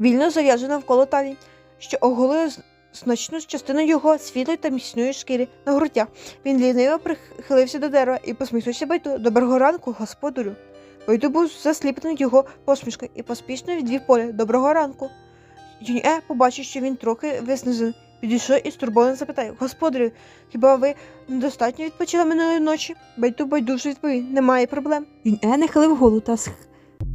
вільно зав'язана навколо талії, що оголила значну частину його світлої та міцної шкіри на грудях. Він ліниво прихилився до дерева і посміхнувся Байту. Доброго ранку, господарю. Байту був засліплений його посмішкою і поспішно відвів поле. Доброго ранку. Юнье побачив, що він трохи виснажений. Підійшов і стурбовано запитав: Господарю, хіба ви недостатньо відпочили минулої ночі? Байту байдуже відповів, немає проблем. Юнье нахилив голову та, сх...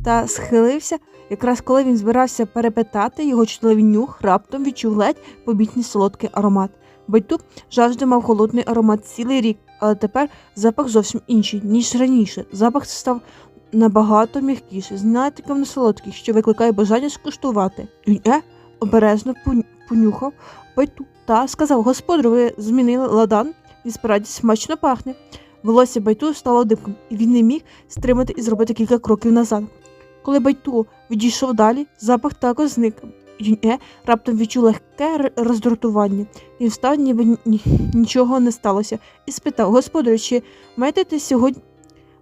та схилився, якраз коли він збирався перепитати, його чутливий нюх раптом відчув ледь побітний солодкий аромат. Байту завжди мав холодний аромат цілий рік, але тепер запах зовсім інший, ніж раніше. Запах став набагато м'якіший, з натяком на солодкий, що викликає бажання скуштувати. Юнье обережно понюхав Байту та сказав: Господарю, ви змінили ладан, він справді смачно пахне. Волосся Байту стало дибком, і він не міг стримати і зробити кілька кроків назад. Коли Байту відійшов далі, запах також зник. Юнье раптом відчув легке роздратування. Він встав, ніби ні- ні- нічого не сталося, і спитав: Господарю, чи маєте ти сьогодні.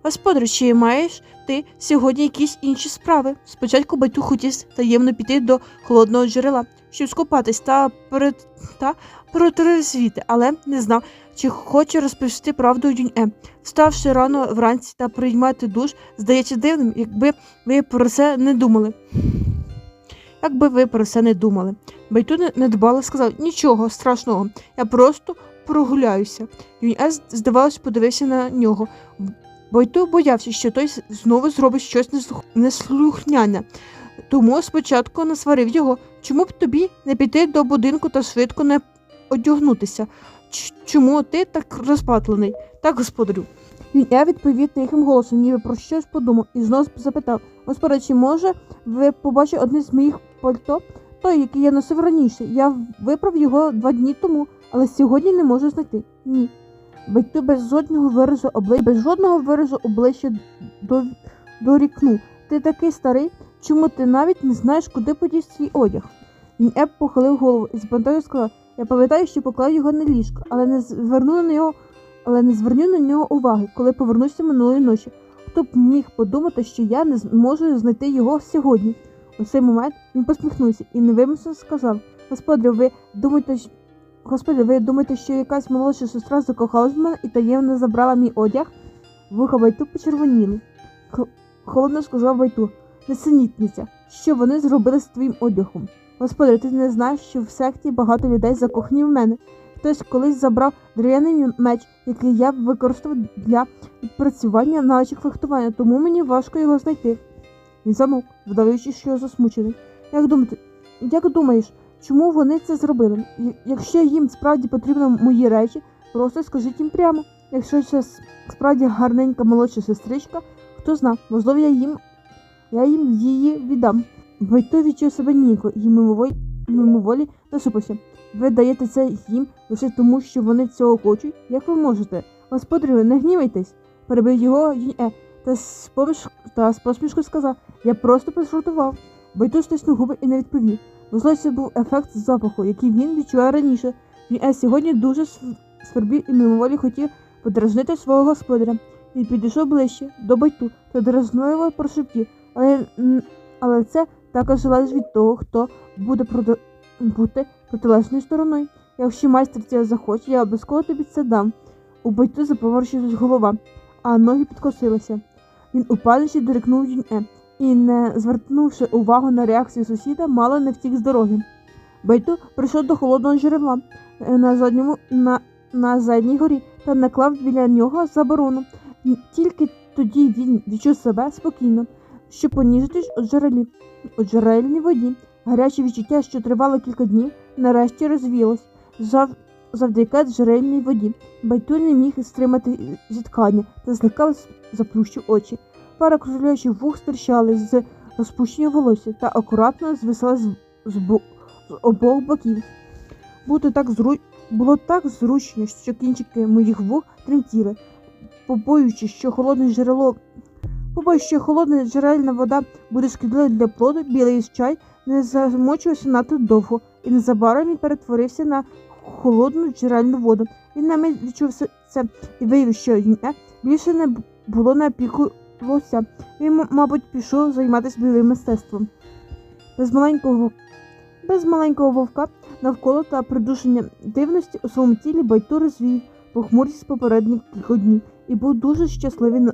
Господарю, чи маєш ти сьогодні якісь інші справи? Спочатку Байту хотів таємно піти до холодного джерела, щоб скупатись та перед та протрезвіти, але не знав, чи хоче розповісти правду Юнье. Вставши рано вранці та приймати душ, здається дивним, якби ви про це не думали. Якби ви про це не думали. Байту не- недбало сказав нічого страшного, я просто прогуляюся. Юнье, здавалось, подивився на нього. Байту боявся, що той знову зробить щось неслухняне. Тому спочатку насварив його, чому б тобі не піти до будинку та швидко не одягнутися? Чому ти так розпатлений? Так, господарю. Він я відповів тихим голосом, ніби про щось подумав, і знову запитав: Господи, чи може ви побачили одне з моїх пальто? Той, який я носив раніше. Я виправ його два дні тому, але сьогодні не можу знайти. Ні. Байту без жодного виразу обличчя, без жодного виразу обличчя до, дорікнув. Ти такий старий, чому ти навіть не знаєш, куди подів свій одяг? Він еп похилив голову і з бантою сказав: Я пам'ятаю, що поклав його на ліжко, але не зверну на нього, але не зверню на нього уваги, коли повернуся минулої ночі. Хто б міг подумати, що я не зможу знайти його сьогодні? У цей момент він посміхнувся і невимушено сказав: Господарю, ви думаєте, що Господи, ви думаєте, що якась молодша сестра закохалась в мене і таємно забрала мій одяг? Вуха Байту почервоніли. Холодно сказав Байту, несенітниця, що вони зробили з твоїм одягом. Господи, ти не знаєш, що в секті багато людей закохані в мене. Хтось колись забрав дерев'яний меч, який я використав для відпрацювання навичок фехтування, тому мені важко його знайти. Він замовк, вдаючи, що засмучений. Як думаєте, як думаєш, чому вони це зробили? Якщо їм справді потрібні мої речі, просто скажіть їм прямо. Якщо це справді гарненька молодша сестричка, хто зна, можливо, я їм, я їм її віддам. Войто відчув себе ніяко і мимоволі, мимоволі насупився. Ви даєте це їм лише тому, що вони цього хочуть? Як ви можете? Господарю, не гнівайтесь, перебив його Юнь-Е, та з поміж- та з посмішкою сказав, я просто пожартував. Войто стиснув губи і не відповів. Можливо, це був ефект запаху, який він відчував раніше. Він е сьогодні дуже свербів і мимоволі хотів подразнити свого господаря. Він підійшов ближче до байту та дразнливо прошептів, але, але це також залежить від того, хто буде прода- бути протилежною стороною. Якщо майстер цього захоче, я обов'язково тобі це дам. У байту заповорушилась голова, а ноги підкосилися. Він упадачи дорікнув Юнь-Е і, не звернувши увагу на реакцію сусіда, мало не втік з дороги. Байту прийшов до холодного джерела е, на задньому на, на задній горі та наклав біля нього заборону. Тільки тоді він відчув себе спокійно, щоб поніжитись у джерелі, у джерельній воді. Гаряче відчуття, що тривало кілька днів, нарешті розвіялось Зав... завдяки джерельній воді. Байту не міг стримати зіткання та злякав заплющив очі. Пара кружляючих вух стирчали з розпущення волосся та акуратно звисала з, з, з обох боків. Бути так зру... Було так зручно, що кінчики моїх вух тремтіли, побоюючи, що холодне джерело. Побоюючи, що холодна джерельна вода буде шкідливою для плоду, білий чай не замочувався надто довго, і незабаром він перетворився на холодну джерельну воду. Він на мить відчув це- і виявив, що Юнье більше не було на піку лося. Він, мабуть, пішов займатися бойовим мистецтвом. Без маленького без маленького вовка навколо та придушення дивності у своєму тілі Байту розвів похмурість попередніх кількох днів і був дуже щасливий на-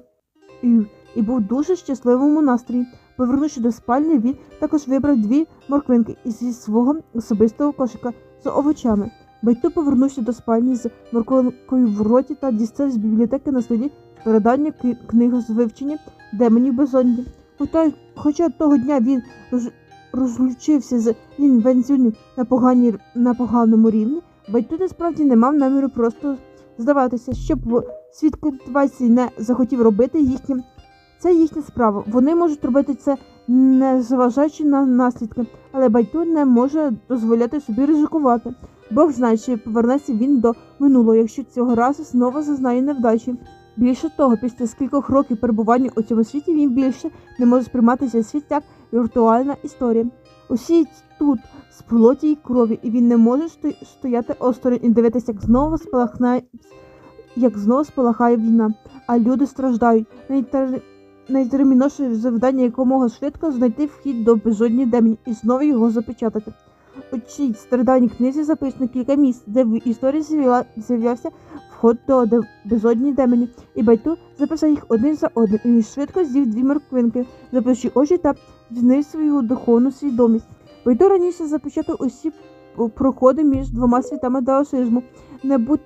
і, був дуже щасливому настрої. Повернувши до спальні, він також вибрав дві морквинки із свого особистого кошика з овочами. Байту повернувся до спальні з морквинкою в роті та дістав з бібліотеки на стародавню ки- книгу з вивчення демонів безодні. Хоча, того дня він роз, розлучився з інвенціоню на, поганій, на поганому рівні, Байту насправді не мав наміру просто здаватися, щоб світ культивації не захотів робити їхнім. Це їхня справа. Вони можуть робити це не зважаючи на наслідки, але Байту не може дозволяти собі ризикувати. Бог знає, чи повернеться він до минулого, якщо цього разу знову зазнає невдачі. Більше того, після скількох років перебування у цьому світі він більше не може сприйматися світ як віртуальна історія. Усі тут з плоті й крові, і він не може стояти осторонь і дивитися, як знову спалахне, як знову спалахає війна, а люди страждають. Найтер... Найтерміновіше завдання якомога швидко знайти вхід до безодні демонів і знову його запечатати. У цій книзі записано кілька місць, де в історії з'являвся вход до безодні демонів, і Байту записав їх один за одним, і він швидко з'їв дві морквинки, заплющив очі та змінив свою духовну свідомість. Байту раніше запечатав усі проходи між двома світами даосизму. Не, будь...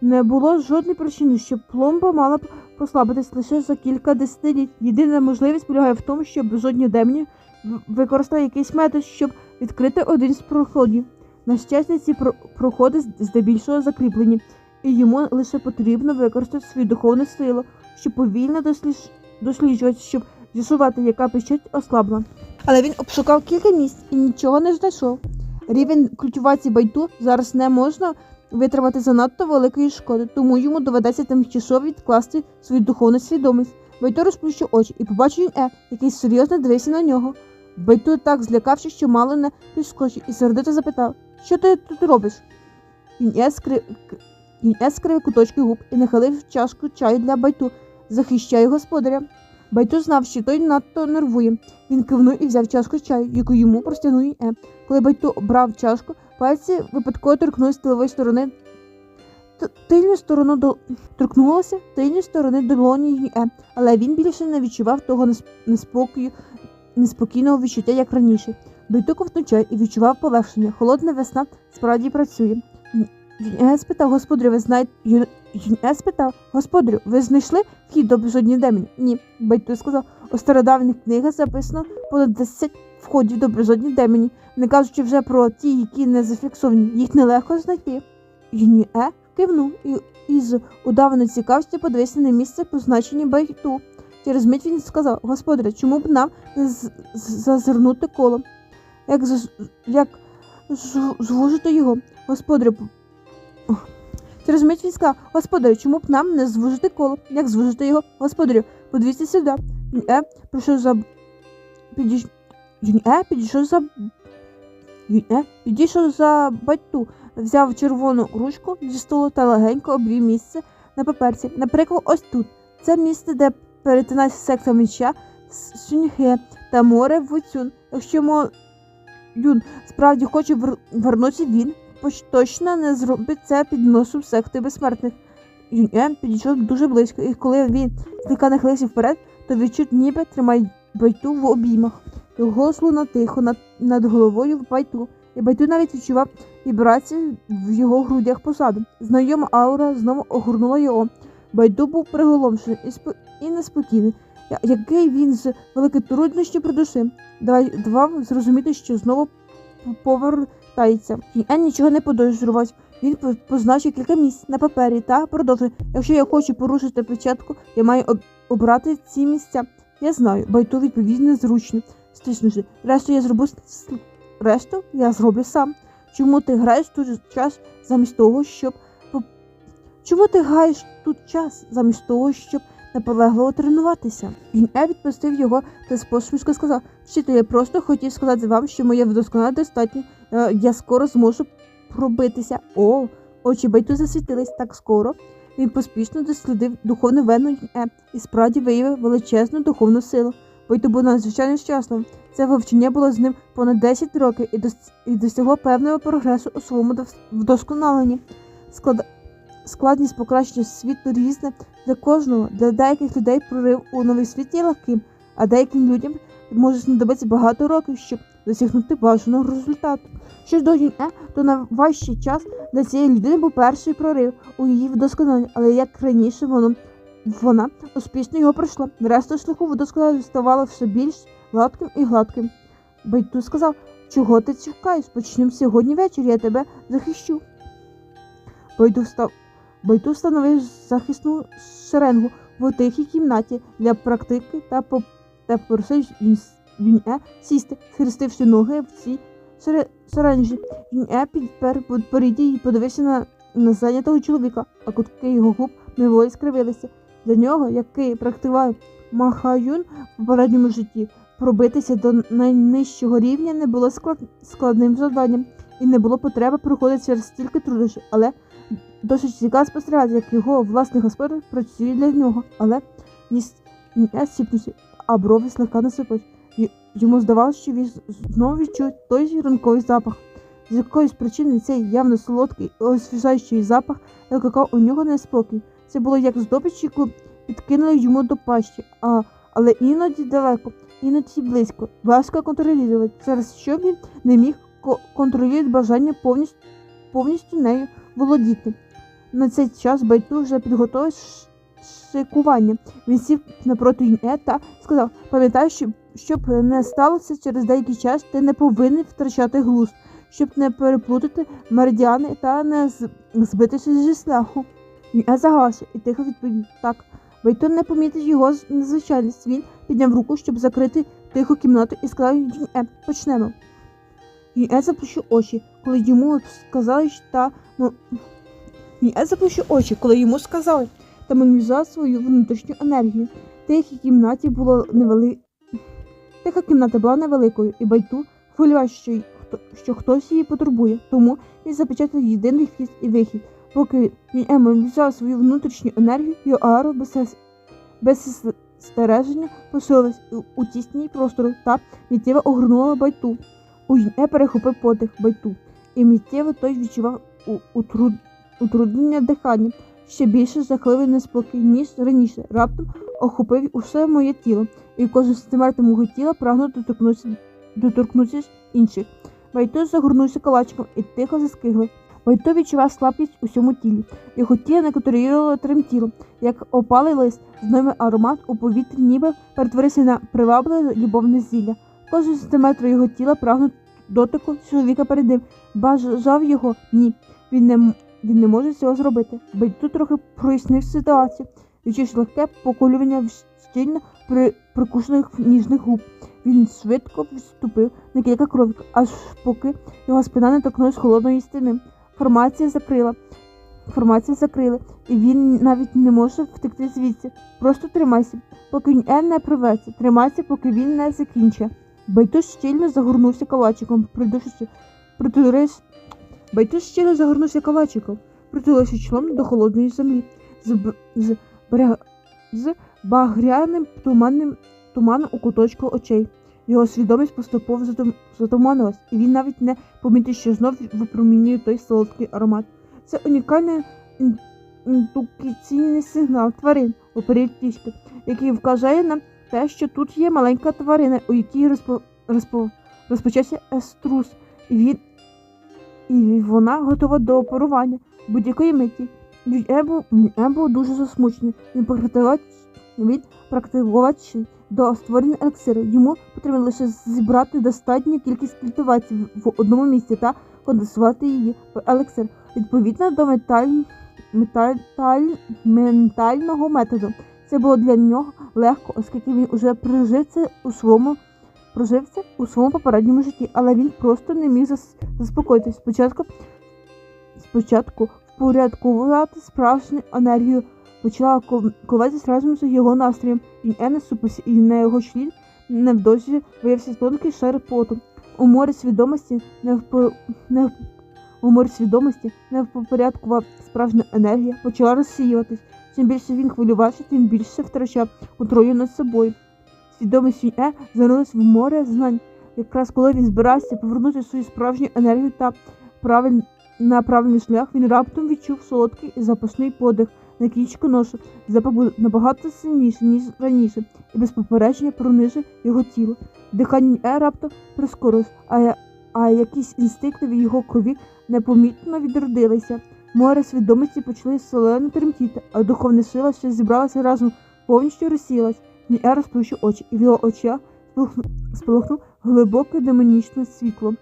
не було жодної причини, щоб пломба мала б послабитись лише за кілька десятиліть. Єдина можливість полягає в тому, що безодні демонів в- використає якийсь метод, щоб відкрити один з проходів. На щастя, ці про- проходи здебільшого закріплені, і йому лише потрібно використати свою духовну силу, щоб повільно досліж... досліджувати, щоб з'ясувати, яка печать ослабла. Але він обшукав кілька місць і нічого не знайшов. Рівень культивації байту зараз не можна витримати занадто великої шкоди, тому йому доведеться тимчасово відкласти свою духовну свідомість. Байту розплющив очі і побачив Е, який серйозно дивився на нього. Байту так злякався, що мало не підскочив, і сердито запитав, що ти тут робиш? Він Е скри... к- Він Е скрив куточки губ і нахилив чашку чаю для байту, захищає господаря. Байту знав, що той надто нервує. Він кивнув і взяв чашку чаю, яку йому простягнув Е. Коли Байту брав чашку, пальці випадково торкнулися тилової сторони. Тильну сторону до торкнулося тильної сторони долоні Е, але він більше не відчував того неспокою, неспокійного відчуття, як раніше. Байту ковтнув чай і відчував полегшення. Холодна весна справді працює. Юнь спитав господарю, ви знаєте. Юнь спитав, господарю, ви знайшли вхід до безодні демонів? Ні. Байту сказав, у стародавніх книгах записано понад 10 входів до безодні демонів, не кажучи вже про ті, які не зафіксовані, їх нелегко знайти. Юнь кивнув і із удаваною цікавістю подивився на місце, позначені Байту. Через мить він сказав, господарю, чому б нам не зазирнути коло? Як, як звужити його? Господарю. Через мить він сказав, господарю, чому б нам не звужити коло? Як звужити його? Господарю, подивіться сюди. Він е прийшов за підійш... Він е підійшов за Він е підійшов за батьту, взяв червону ручку зі столу та легенько обвів місце на паперці. Наприклад, ось тут. Це місце, де перетинається сектор меча, Сюньхе та море Вуцюн. Якщо мо Юн справді хоче вернутися, він точно не зробить це під носом секти безсмертних. Юнь підійшов дуже близько, і коли він зліка нахилився вперед, то відчув, ніби тримає байту в обіймах. Його голос лунав тихо над, над головою байту, і байту навіть відчував вібрації в його грудях позаду. Знайома аура знову огорнула його. Байту був приголомшений і, спо... і неспокійний, який він з великої труднощі придушив. Давав зрозуміти, що знову повертається. Ен нічого не подозрював. Він позначив кілька місць на папері та продовжує. Якщо я хочу порушити початку, я маю об- обрати ці місця. Я знаю, байту відповів незручно, стиснувши. Решту я зроблю решту я зроблю сам. Чому ти граєш тут час замість того, щоб Чому ти граєш тут час замість того, щоб наполегливо тренуватися? Е відпустив його та з посмішкою сказав: Вчитель, я просто хотів сказати вам, що моє вдосконале достатньо. Е, Я скоро зможу пробитися. О, очі байту засвітились так скоро. Він поспішно дослідив духовну вену Е і справді виявив величезну духовну силу. Байту був надзвичайно щасливим. Це вивчення було з ним понад 10 років і досягло певного прогресу у своєму вдосконаленні. Склад... Складність покращення світу різне для кожного. Для деяких людей прорив у новий світ є легким, а деяким людям може знадобитися багато років, щоб досягнути бажаного результату. Що ж до Е, то найважчий час для цієї людини був перший прорив у її вдосконаленні, але як раніше воно вона успішно його пройшла. Решта шляху вдосконалення ставало все більш гладким і гладким. Байту сказав, чого ти чекаєш? Почнемо сьогодні ввечері, я тебе захищу. Байту встав. Байту встановив захисну шеренгу в тихій кімнаті для практики та, по... та попросив Юнь- Юнь-Е сісти, схрестивши ноги в цій шере- шеренжі. Юнь-Е підпер підборіддя і подивився на, на зайнятого чоловіка, а кутки його губ неволі скривилися. Для нього, який практикував Махаюн в попередньому житті, пробитися до найнижчого рівня не було склад... складним завданням і не було потреби проходити через стільки труднощів, але досить цікаво спостерігати, як його власний господар працює для нього, але ніс не сіпнувся, а брови слегка насипать. Йому здавалося, що він знову відчув той ранковий запах. З якоїсь причини цей явно солодкий і освіжаючий запах викликав у нього неспокій. Це було як здобич, яку підкинули йому до пащі, а, але іноді далеко, іноді близько, важко контролювати, через що він не міг контролювати бажання повністю, повністю нею володіти. На цей час Байту вже підготував шикування. Він сів напроти Юн'е та сказав: пам'ятай, щоб, щоб не сталося через деякий час, ти не повинен втрачати глузд, щоб не переплутати меридіани та не збитися зі шляху. Юн'е загався і тихо відповів так. Бейтон не помітив його незвичайність. Він підняв руку, щоб закрити тиху кімнату і сказав Юн'е, почнемо. Юн'е заплющив очі, коли йому сказали, та. Юн'е заплющив очі, коли йому сказали та мобілізував свою внутрішню енергію. В кімнаті було невели... Тиха кімната була невеликою, і Байту хвилював, що, що хтось її потурбує, тому він запечатав єдиний вхід і вихід. Поки він мобілізував свою внутрішню енергію, його аро без, без стереження посилилась у тісній простору та миттєво огорнула байту. У Юн'е перехопив подих байту, і миттєво той відчував утруд... утруднення дихання, ще більше жахливий неспокій, ніж раніше. Раптом охопив усе моє тіло, і кожен сантиметр мого тіла прагнув доторкнутися, доторкнутися інших. Байту загорнувся калачиком і тихо заскиглив. Войто відчував слабкість у всьому тілі. Його тіло не контролювало тремтіло, як опалий лист, знайомий аромат у повітрі ніби перетворився на привабливе любовне зілля. Кожен сантиметр його тіла прагнув дотику чоловіка перед ним. Бажав його ні. Він не, він не може цього зробити. Бейто трохи прояснив ситуацію, відчувши легке поколювання в щільно при, прикушених ніжних губ. Він швидко відступив на кілька кроків, аж поки його спина не торкнулася холодної стіни. Формація закрила. Формація закрили, і він навіть не може втекти звідси. Просто тримайся, поки він Ен не приветься. Тримайся, поки він не закінчить. Байтуш щільно загорнувся калачиком, придушивши, притуливши. Байтуш щільно загорнувся калачиком, притуливши чолом до холодної землі. З, б- з, брега- з багряним туманним туманом у куточку очей. Його свідомість поступово затум- затуманилась, і він навіть не помітив, що знов випромінює той солодкий аромат. Це унікальний ін- індукційний сигнал тварин у період тішки, який вказує на те, що тут є маленька тварина, у якій розпо... Розпо... розпочався еструс, і він і вона готова до парування будь-якої миті. Е був, Е дуже засмучений. Він практикувач, він практикувач до створення елексиру. Йому потрібно лише зібрати достатню кількість культивацій в одному місці та конденсувати її в елексир. Відповідно до металь... металь... ментального методу. Це було для нього легко, оскільки він уже прожив це у своєму прожив це у своєму попередньому житті, але він просто не міг зас... заспокоїтись. Спочатку, спочатку впорядкувати справжню енергію почала ков- коватись разом з його настроєм. Він не супився, і на його члі невдовзі виявився тонкий шар поту. У морі свідомості не в не у морі свідомості не впорядкував справжня енергія, почала розсіюватись. Чим більше він хвилювався, тим більше втрачав контролю над собою. Свідомість Юнь-Е занурилась в море знань. Якраз коли він збирався повернути свою справжню енергію та правиль... на правильний шлях, він раптом відчув солодкий і запасний подих на кінчику носа. Запах набагато сильніший, ніж раніше, і без попередження пронизив його тіло. Дихання Е раптом прискорилось, а, а якісь інстинкти в його крові непомітно відродилися. Море свідомості почали солено тремтіти, а духовна сила, що зібралася разом, повністю розсілась. Е розплющив очі, і в його очах спалахну- спалахнув глибоке демонічне світло.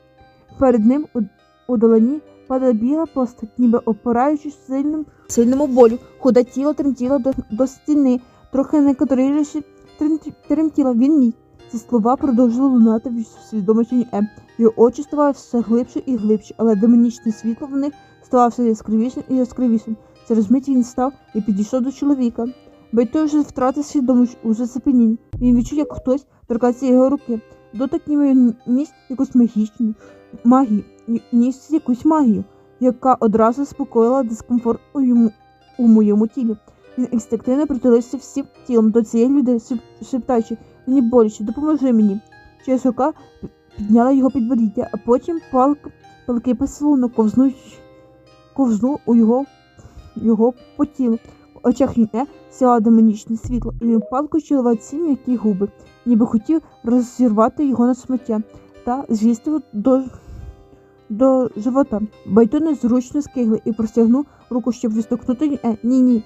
Перед ним у, у долині падала біла постать, ніби опираючись сильним, сильному болю. Худе тіло тремтіло до, до стіни, трохи не контролюючи тремті- тремтіло. Він мій. Ці слова продовжили лунати в свідомості Е. Його очі ставали все глибше і глибше, але демонічне світло в них ставало все яскравішим і яскравішим. Через мить він став і підійшов до чоловіка. Бейтой вже втратив свідомість у зацепенінні. Він відчув, як хтось торкається його руки. Дотик ніби ніс якусь магічну магію, ніс якусь магію, яка одразу заспокоїла дискомфорт у, йому, у моєму тілі. Він інстинктивно притулився всім тілом до цієї людини, шептаючи, мені боляче, допоможи мені. Через рука підняла його підборіддя, а потім палк, палкий поцілунок ковзнув, ковзнув у його, його по. В очах Юн'е сяла демонічне світло, і він палкою цілував ці м'які губи, ніби хотів розірвати його на сміття та з'їсти до, до живота. Байто незручно скигли і простягнув руку, щоб відстукнути Юн'е. Ні, ні.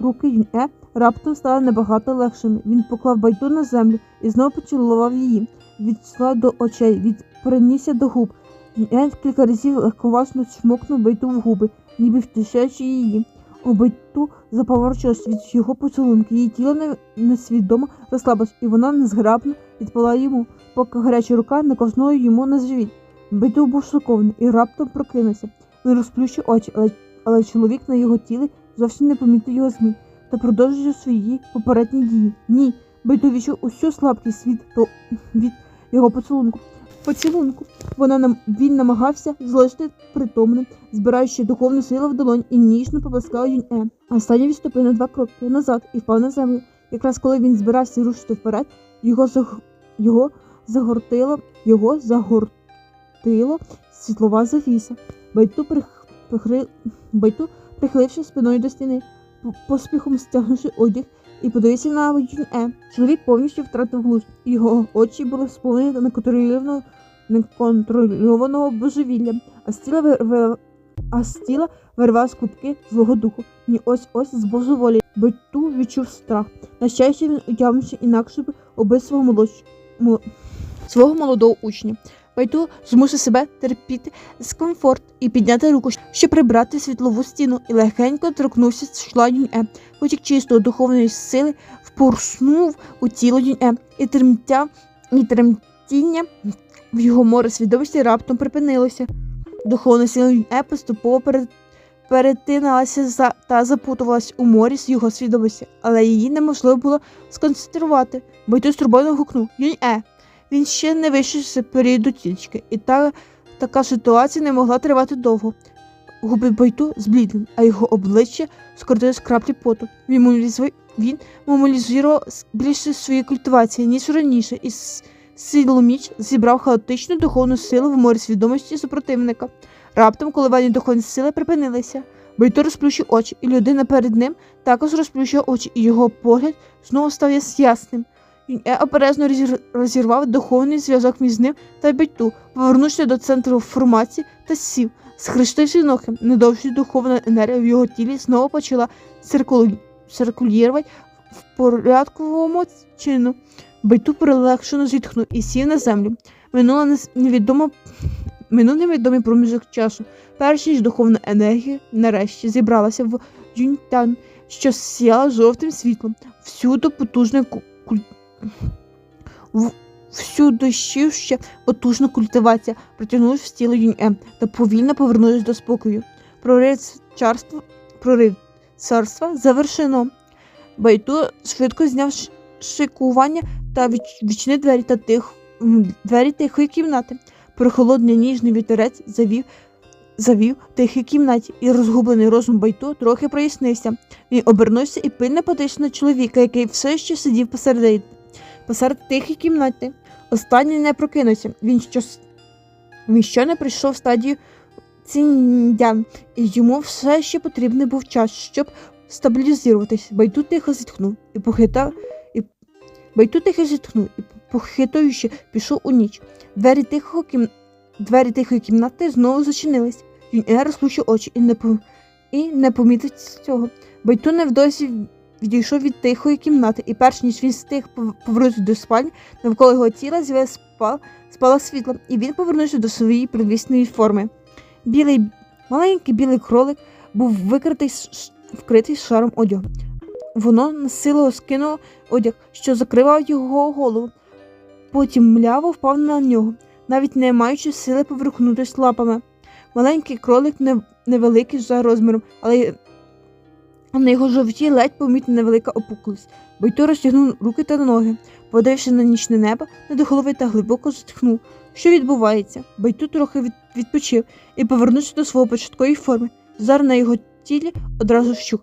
Руки Юн'е раптом стали набагато легшими. Він поклав байду на землю і знову поцілував її. Відсла до очей, від перенісся до губ. Юн'е кілька разів легковасно чмокнув байту в губи, ніби втішаючи її. У байту заповорочилось від його поцілунки. Її тіло несвідомо розслабилось, і вона незграбно відпала йому, поки гаряча рука не ковзнула йому на живіт. Байту був шокований і раптом прокинувся. Він розплющив очі, але, але чоловік на його тілі зовсім не помітив його змін та продовжив свої попередні дії. Ні, Байту відчув усю слабкість від, то, від його поцілунку. Поцілунку. Вона нам він намагався залишити притомним, збираючи духовну силу в долонь і ніжно поплескав Юнь-Е. А останній відступив на два кроки назад і впав на землю. Якраз коли він збирався рушити вперед, його заг... його загортило, його загортило світлова завіса. Байту прих... прихри... Байту, прихиливши спиною до стіни, поспіхом стягнувши одяг і подивився на Юнь-Е. Чоловік повністю втратив глузд. Його очі були сповнені неконтрольованого неконтрольованого божевілля, а з тіла а з тіла вирвав клубки злого духу. І ось ось з божеволі. Байту відчув страх. На щастя, він утямився інакше б убив свого молодш... мо- свого молодого учня. Байту змусив себе терпіти дискомфорт і підняти руку, щоб прибрати світлову стіну, і легенько торкнувся з чола Юнь-Е. Потік чистої духовної сили впорснув у тіло Юнь-Е, і тремтя, і тремтіння в його море свідомості раптом припинилося. Духовна сила Юнь-Е поступово перетиналася та запутувалась у морі з його свідомості, але її неможливо було сконцентрувати. Байту струбойно гукнув Юнь-Е. Він ще не вийшов з періоду тічки, і та, така ситуація не могла тривати довго. Губи Байту зблідли, а його обличчя скоротилось краплі поту. Він мобілізував більше своєї культивації, ніж раніше, і силу міч зібрав хаотичну духовну силу в морі свідомості супротивника. Раптом коливання духовної сили припинилися. Байту розплющив очі, і людина перед ним також розплющила очі, і його погляд знову став ясним. Він е обережно розірвав духовний зв'язок між ним та Байту, повернувши до центру формації та сів. Схрестивши ноги, недовжі духовна енергія в його тілі знову почала циркулю... циркулювати в порядковому чину. Байту прилегшено зітхнув і сів на землю. Минула невідомо... Минув невідомий проміжок часу, перш ніж духовна енергія нарешті зібралася в Юньтан, що сіяла жовтим світлом. Всюди потужна ку- куль... всюди ще потужна культивація протягнулась в тіло Юнь-Е та повільно повернулась до спокою. Прорив царства, завершено. Байту швидко зняв шикування та відчинив двері та тих двері тихої кімнати. Прохолодний ніжний вітерець завів, завів тихій кімнаті, і розгублений розум Байту трохи прояснився. Він обернувся і пильно подивився на чоловіка, який все ще сидів посередині. Посеред тихої кімнати. Останній не прокинувся. Він щось він щойно прийшов в стадію ціндян, і йому все ще потрібний був час, щоб стабілізуватись. Байту тихо зітхнув і похитав. І... Байту тихо зітхнув і похитуючи пішов у ніч. Двері тихого кім... Двері тихої кімнати знову зачинились. Він розплющив очі і не, по... і не помітив цього. Байту невдовзі відійшов від тихої кімнати, і перш ніж він встиг пов- повернутися до спальні, навколо його тіла з'явилось спал... спала світло, і він повернувся до своєї привісної форми. Білий, маленький білий кролик був викритий, вкритий шаром одягу. Воно насило скинуло одяг, що закривав його голову. Потім мляво впав на нього, навіть не маючи сили поверхнутися лапами. Маленький кролик не, невеликий за розміром, але на його жовті ледь помітна невелика опуклість. Бойто розтягнув руки та ноги, подививши на нічне небо не до голови та глибоко зітхнув. Що відбувається? Байту трохи від, відпочив і повернувся до свого початкової форми. Зар на його тілі одразу вщух.